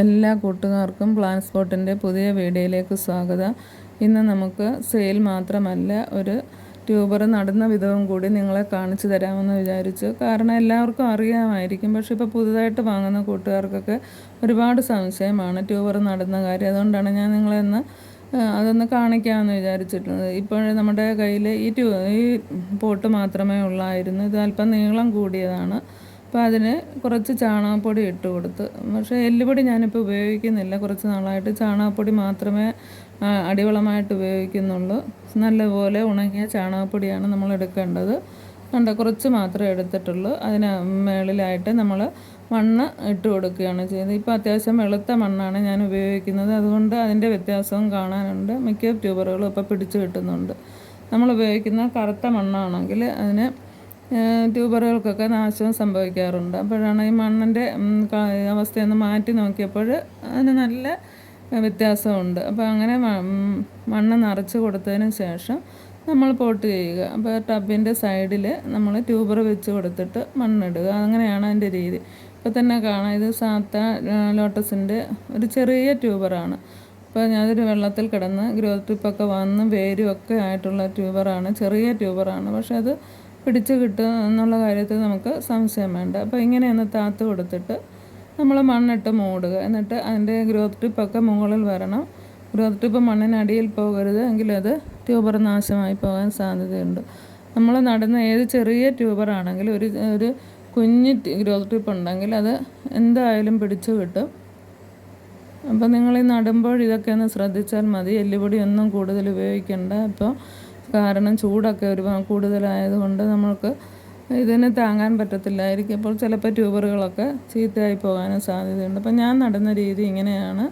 എല്ലാ കൂട്ടുകാർക്കും പ്ലാൻ സ്പോട്ടിന്റെ പുതിയ വീഡിയോയിലേക്ക് സ്വാഗതം. ഇന്ന് നമുക്ക് സെയിൽ മാത്രമല്ല ഒരു ട്യൂബർ നടുന്ന വിധവും കൂടി നിങ്ങളെ കാണിച്ചു തരാമെന്ന് വിചാരിച്ചു. കാരണം എല്ലാവർക്കും അറിയാമായിരിക്കും പക്ഷേ ഇപ്പോൾ പുതുതായിട്ട് വാങ്ങുന്ന കൂട്ടുകാർക്കൊക്കെ ഒരുപാട് സംശയമാണ് ട്യൂബർ നടുന്ന കാര്യം. അതുകൊണ്ടാണ് ഞാൻ നിങ്ങളെന്ന് അതൊന്ന് കാണിക്കാമെന്ന് വിചാരിച്ചിട്ടുള്ളത്. ഇപ്പോൾ നമ്മുടെ കയ്യിൽ ഈ ട്യൂ ഈ പോട്ട് മാത്രമേ ഉള്ളായിരുന്നു. ഇത് അല്പം നീളം കൂടിയതാണ്. അപ്പോൾ അതിന് കുറച്ച് ചാണകപ്പൊടി ഇട്ട് കൊടുത്ത്. പക്ഷേ എല്ലുപൊടി ഞാനിപ്പോൾ ഉപയോഗിക്കുന്നില്ല. കുറച്ച് നാളായിട്ട് ചാണകപ്പൊടി മാത്രമേ അടിവളമായിട്ട് ഉപയോഗിക്കുന്നുള്ളൂ. നല്ലപോലെ ഉണങ്ങിയ ചാണകപ്പൊടിയാണ് നമ്മൾ എടുക്കേണ്ടത്. കണ്ട കുറച്ച് മാത്രമേ എടുത്തിട്ടുള്ളൂ. അതിന് മേളിലായിട്ട് നമ്മൾ മണ്ണ് ഇട്ട് കൊടുക്കുകയാണ് ചെയ്യുന്നത്. ഇപ്പോൾ അത്യാവശ്യം വെളുത്ത മണ്ണാണ് ഞാൻ ഉപയോഗിക്കുന്നത്. അതുകൊണ്ട് അതിന്റെ വ്യത്യാസവും കാണാനുണ്ട്. മിക്ക ട്യൂബറുകളും ഇപ്പോൾ പിടിച്ചു കിട്ടുന്നുണ്ട്. നമ്മൾ ഉപയോഗിക്കുന്ന കറുത്ത മണ്ണാണെങ്കിൽ അതിന് ട്യൂബറുകൾക്കൊക്കെ നാശവും സംഭവിക്കാറുണ്ട്. അപ്പോഴാണ് ഈ മണ്ണിന്റെ അവസ്ഥയൊന്ന് മാറ്റി നോക്കിയപ്പോൾ അതിന് നല്ല വ്യത്യാസമുണ്ട്. അപ്പോൾ അങ്ങനെ മണ്ണ് നിറച്ച് കൊടുത്തതിന് ശേഷം നമ്മൾ പോട്ട് ചെയ്യുക. അപ്പോൾ ടബിന്റെ സൈഡിൽ നമ്മൾ ട്യൂബർ വെച്ച് കൊടുത്തിട്ട് മണ്ണിടുക. അങ്ങനെയാണ് അതിന്റെ രീതി. ഇപ്പോൾ തന്നെ കാണാം ഇത് സാത്ത ലോട്ടസിന്റെ ഒരു ചെറിയ ട്യൂബറാണ്. അപ്പോൾ ഞാനൊരു വെള്ളത്തിൽ കിടന്ന് ഗ്രോത്ത് ടിപ്പൊക്കെ വന്ന് വേരും ഒക്കെ ആയിട്ടുള്ള ട്യൂബറാണ് ചെറിയ ട്യൂബറാണ്. പക്ഷേ അത് പിടിച്ച് കിട്ടും എന്നുള്ള കാര്യത്തിൽ നമുക്ക് സംശയം വേണ്ട. അപ്പോൾ ഇങ്ങനെ ഒന്ന് താത്ത് കൊടുത്തിട്ട് നമ്മൾ മണ്ണിട്ട് മൂടുക. എന്നിട്ട് അതിന്റെ ഗ്രോത്ത് ടിപ്പൊക്കെ മുകളിൽ വരണം. ഗ്രോത്ത് ടിപ്പ് മണ്ണിനടിയിൽ പോകരുത് എങ്കിലത് ട്യൂബർ നാശമായി പോകാൻ സാധ്യതയുണ്ട്. നമ്മൾ നടുന്ന ഏത് ചെറിയ ട്യൂബറാണെങ്കിലും ഒരു ഒരു കുഞ്ഞ് ഗ്രോത്ത് ടിപ്പ് ഉണ്ടെങ്കിൽ അത് എന്തായാലും പിടിച്ചു കിട്ടും. അപ്പോൾ നിങ്ങൾ ഈ നടുമ്പോൾ ഇതൊക്കെ ഒന്ന് ശ്രദ്ധിച്ചാൽ മതി. എല്ലുപൊടി ഒന്നും കൂടുതൽ ഉപയോഗിക്കേണ്ട. അപ്പോൾ കാരണം ചൂടൊക്കെ ഒരുപാട് കൂടുതലായതുകൊണ്ട് നമ്മൾക്ക് ഇതിനെ താങ്ങാൻ പറ്റത്തില്ലായിരിക്കും. അപ്പോൾ ചിലപ്പോൾ ട്യൂബറുകളൊക്കെ ചീത്തയായി പോകാനും സാധ്യതയുണ്ട്. അപ്പോൾ ഞാൻ നടുന്ന രീതി ഇങ്ങനെയാണ്.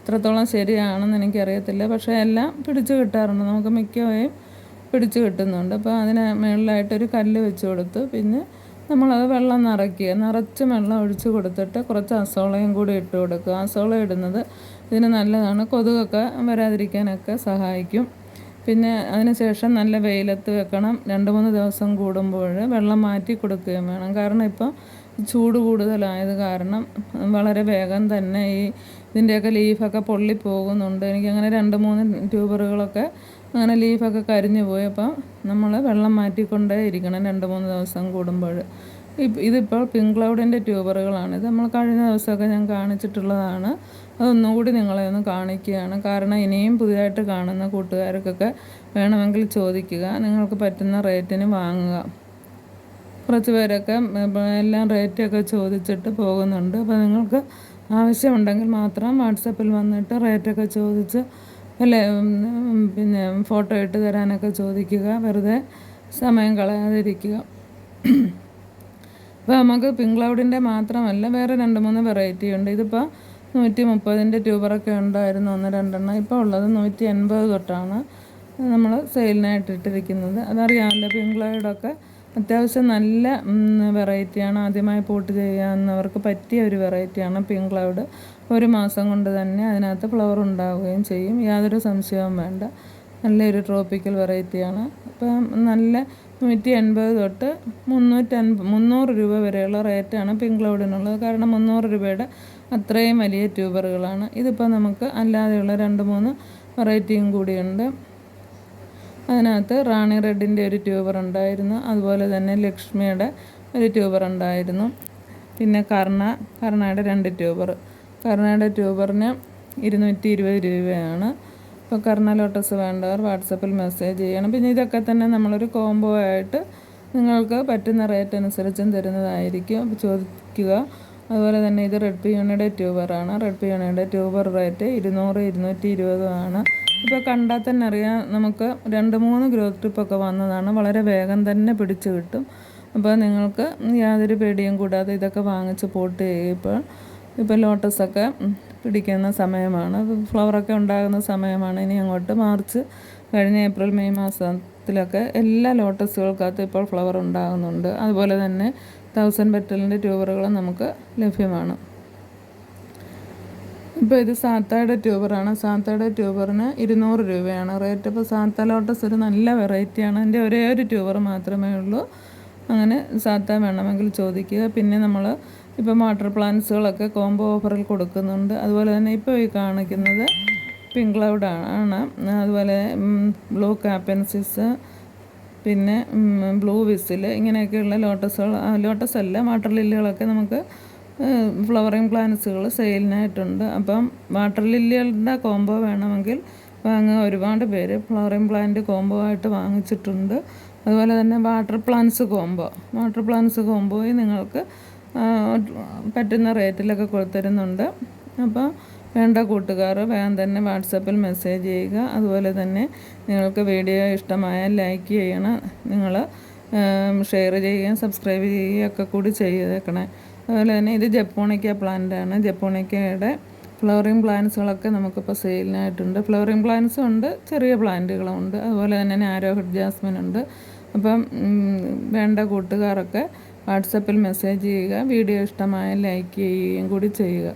എത്രത്തോളം ശരിയാണെന്ന് എനിക്കറിയത്തില്ല. പക്ഷേ എല്ലാം പിടിച്ച് കിട്ടാറുണ്ട്. നമുക്ക് മിക്കവയും പിടിച്ച് കിട്ടുന്നുണ്ട്. അപ്പോൾ അതിന് മുകളിലായിട്ടൊരു കല്ല് വെച്ച് കൊടുത്തു പിന്നെ നമ്മളത് വെള്ളം നിറയ്ക്കുക. നിറച്ച് വെള്ളം ഒഴിച്ച് കൊടുത്തിട്ട് കുറച്ച് അസോളയും കൂടി ഇട്ട് കൊടുക്കുക. അസോള ഇടുന്നത് ഇതിന് നല്ലതാണ്. കൊതുകൊക്കെ വരാതിരിക്കാനൊക്കെ സഹായിക്കും. പിന്നെ അതിന് ശേഷം നല്ല വെയിലത്ത് വെക്കണം. രണ്ട് മൂന്ന് ദിവസം കൂടുമ്പോൾ വെള്ളം മാറ്റി കൊടുക്കുകയും വേണം. കാരണം ഇപ്പോൾ ചൂട് കൂടുതലായത് കാരണം വളരെ വേഗം തന്നെ ഈ ഇതിന്റെയൊക്കെ ലീഫൊക്കെ പൊള്ളി പോകുന്നുണ്ട്. എനിക്കങ്ങനെ രണ്ട് മൂന്ന് ട്യൂബറുകളൊക്കെ അങ്ങനെ ലീഫൊക്കെ കരിഞ്ഞു പോയി. അപ്പോൾ നമ്മൾ വെള്ളം മാറ്റിക്കൊണ്ടേ ഇരിക്കണം രണ്ട് മൂന്ന് ദിവസം കൂടുമ്പോൾ. ഇതിപ്പോൾ പിങ്ക് ക്ലൗഡിന്റെ ട്യൂബറുകളാണ്. ഇത് നമ്മൾ കഴിഞ്ഞ ദിവസമൊക്കെ ഞാൻ കാണിച്ചിട്ടുള്ളതാണ്. അതൊന്നുകൂടി നിങ്ങളെ ഒന്ന് കാണിക്കുകയാണ്. കാരണം ഇനിയും പുതിയതായിട്ട് കാണുന്ന കൂട്ടുകാർക്കൊക്കെ വേണമെങ്കിൽ ചോദിക്കുക. നിങ്ങൾക്ക് പറ്റുന്ന റേറ്റിന് വാങ്ങുക. കുറച്ച് പേരൊക്കെ എല്ലാം റേറ്റൊക്കെ ചോദിച്ചിട്ട് പോകുന്നുണ്ട്. അപ്പോൾ നിങ്ങൾക്ക് ആവശ്യമുണ്ടെങ്കിൽ മാത്രം വാട്സപ്പിൽ വന്നിട്ട് റേറ്റൊക്കെ ചോദിച്ച് അല്ലേ പിന്നെ ഫോട്ടോ ഇട്ട് തരാനൊക്കെ ചോദിക്കുക. വെറുതെ സമയം കളയാതിരിക്കുക. അപ്പോൾ നമുക്ക് പിങ്ക് ക്ലൗഡിന്റെ മാത്രമല്ല വേറെ രണ്ട് മൂന്ന് വെറൈറ്റി ഉണ്ട്. ഇതിപ്പോൾ നൂറ്റി മുപ്പതിന്റെ ട്യൂബറൊക്കെ ഉണ്ടായിരുന്നു. ഒന്ന് രണ്ടെണ്ണം. ഇപ്പോൾ ഉള്ളത് നൂറ്റി എൺപത് തൊട്ടാണ് നമ്മൾ സെയിലിനായിട്ട് ഇട്ടിരിക്കുന്നത്. അതറിയാമല്ലോ പിങ്ക് ക്ലൗഡൊക്കെ അത്യാവശ്യം നല്ല വെറൈറ്റിയാണ് ആദ്യമായി പോട്ട് ചെയ്യാവുന്നവർക്ക് പറ്റിയ ഒരു വെറൈറ്റിയാണ് പിങ്ക് ക്ലൗഡ് ഒരു മാസം കൊണ്ട് തന്നെ അതിനകത്ത് ഫ്ലവർ ഉണ്ടാവുകയും ചെയ്യും. യാതൊരു സംശയവും വേണ്ട. നല്ലൊരു ട്രോപ്പിക്കൽ വെറൈറ്റിയാണ് അപ്പം നല്ല നൂറ്റി എൺപത് തൊട്ട് മുന്നൂറ്റൻപത് മുന്നൂറ് രൂപ വരെയുള്ള റേറ്റാണ് പിങ്ക് ക്ലൗഡിനുള്ളത് കാരണം മുന്നൂറ് രൂപയുടെ അത്രയും വലിയ ട്യൂബറുകളാണ് ഇതിപ്പോൾ നമുക്ക് അല്ലാതെയുള്ള രണ്ട് മൂന്ന് വെറൈറ്റിയും കൂടിയുണ്ട്. അതിനകത്ത് റാണി റെഡിന്റെ ഒരു ട്യൂബർ ഉണ്ടായിരുന്നു. അതുപോലെ തന്നെ ലക്ഷ്മിയുടെ ഒരു ട്യൂബർ ഉണ്ടായിരുന്നു. പിന്നെ കർണ കർണയുടെ രണ്ട് ട്യൂബർ കർണയുടെ ട്യൂബറിന് ഇരുന്നൂറ്റി ഇരുപത് രൂപയാണ്. ഇപ്പോൾ കർണ ലോട്ടസ് വേണ്ടവർ വാട്സപ്പിൽ മെസ്സേജ് ചെയ്യണം. പിന്നെ ഇതൊക്കെ തന്നെ നമ്മളൊരു കോംബോ ആയിട്ട് നിങ്ങൾക്ക് പറ്റുന്ന റേറ്റ് അനുസരിച്ചും തരുന്നതായിരിക്കും. ചോദിക്കുക. അതുപോലെ തന്നെ ഇത് റെഡ് പിയോണിയുടെ ട്യൂബറാണ് റെഡ് പിയോണിയുടെ ട്യൂബർ റേറ്റ് ഇരുന്നൂറ് ഇരുന്നൂറ്റി ഇരുപതുമാണ് ഇപ്പോൾ കണ്ടാൽ തന്നെ അറിയാം നമുക്ക് രണ്ട് മൂന്ന് ഗ്രോത്ത് ട്രിപ്പൊക്കെ വന്നതാണ്. വളരെ വേഗം തന്നെ പിടിച്ചു കിട്ടും. അപ്പോൾ നിങ്ങൾക്ക് യാതൊരു പേടിയും കൂടാതെ ഇതൊക്കെ വാങ്ങിച്ച് പോട്ട് ചെയ്യുമ്പോൾ ഇപ്പോൾ ലോട്ടസൊക്കെ പിടിക്കുന്ന സമയമാണ്. ഫ്ലവറൊക്കെ ഉണ്ടാകുന്ന സമയമാണ്. ഇനി അങ്ങോട്ട് മാർച്ച് കഴിഞ്ഞ ഏപ്രിൽ മെയ് മാസത്തിലൊക്കെ എല്ലാ ലോട്ടസുകൾക്കകത്ത് ഇപ്പോൾ ഫ്ലവർ ഉണ്ടാകുന്നുണ്ട്. അതുപോലെ തന്നെ തൗസൻഡ് പെറ്റലിന്റെ ട്യൂബറുകളും നമുക്ക് ലഭ്യമാണ്. ഇപ്പോൾ ഇത് സാത്തയുടെ ട്യൂബറാണ്. സാത്തയുടെ ട്യൂബറിന് ഇരുന്നൂറ് രൂപയാണ് റേറ്റ്. ഇപ്പോൾ സാത്ത ലോട്ടസ് ഒരു നല്ല വെറൈറ്റിയാണ്. എന്റെ ഒരേ ഒരു ട്യൂബർ മാത്രമേ ഉള്ളൂ. അങ്ങനെ സാത്ത വേണമെങ്കിൽ ചോദിക്കുക. പിന്നെ നമ്മൾ ഇപ്പം വാട്ടർ പ്ലാന്റ്സുകളൊക്കെ കോംബോ ഓഫറിൽ കൊടുക്കുന്നുണ്ട്. അതുപോലെ തന്നെ ഇപ്പോൾ ഈ കാണിക്കുന്നത് പിങ്ക് ക്ലൗഡ് ആണ്. അതുപോലെ ബ്ലൂ കാപ്പൻസിസ് പിന്നെ ബ്ലൂ വിസിൽ ഇങ്ങനെയൊക്കെയുള്ള ലോട്ടസുകൾ ലോട്ടസ് അല്ല വാട്ടർ ലില്ലികളൊക്കെ നമുക്ക് ഫ്ലവറിങ് പ്ലാന്റ്സുകൾ സെയിലിനായിട്ടുണ്ട് അപ്പം വാട്ടർ ലില്ലികളുടെ കോംബോ വേണമെങ്കിൽ വാങ്ങുക ഒരുപാട് പേര് ഫ്ലവറിങ് പ്ലാന്റ് കോംബോ ആയിട്ട് വാങ്ങിച്ചിട്ടുണ്ട്. അതുപോലെ തന്നെ water plants combo water plants കോംബോയിൽ നിങ്ങൾക്ക് പറ്റുന്ന റേറ്റിലൊക്കെ കൊടുത്തരുന്നുണ്ട്. അപ്പോൾ വേണ്ട കൂട്ടുകാർ വേഗം തന്നെ വാട്സപ്പിൽ മെസ്സേജ് ചെയ്യുക. അതുപോലെ തന്നെ നിങ്ങൾക്ക് വീഡിയോ ഇഷ്ടമായാൽ ലൈക്ക് ചെയ്യണം. നിങ്ങൾ ഷെയർ ചെയ്യുകയും സബ്സ്ക്രൈബ് ചെയ്യുകയും ഒക്കെ കൂടി ചെയ്തേക്കണേ. അതുപോലെ തന്നെ ഇത് ജപ്പോണിക്ക പ്ലാന്റ് ആണ്. ജപ്പോണിക്കയുടെ ഫ്ലവറിങ് പ്ലാന്റ്സുകളൊക്കെ നമുക്കിപ്പോൾ സെയിലിനായിട്ടുണ്ട് ഫ്ലവറിങ് പ്ലാന്റ്സും ഉണ്ട് ചെറിയ പ്ലാന്റുകളും ഉണ്ട്. അതുപോലെ തന്നെ നാരോ ജാസ്മിൻ ഉണ്ട്. അപ്പം വേണ്ട കൂട്ടുകാരൊക്കെ വാട്സപ്പിൽ മെസ്സേജ് ചെയ്യുക വീഡിയോ ഇഷ്ടമായാൽ ലൈക്ക് ചെയ്യുകയും കൂടി ചെയ്യുക.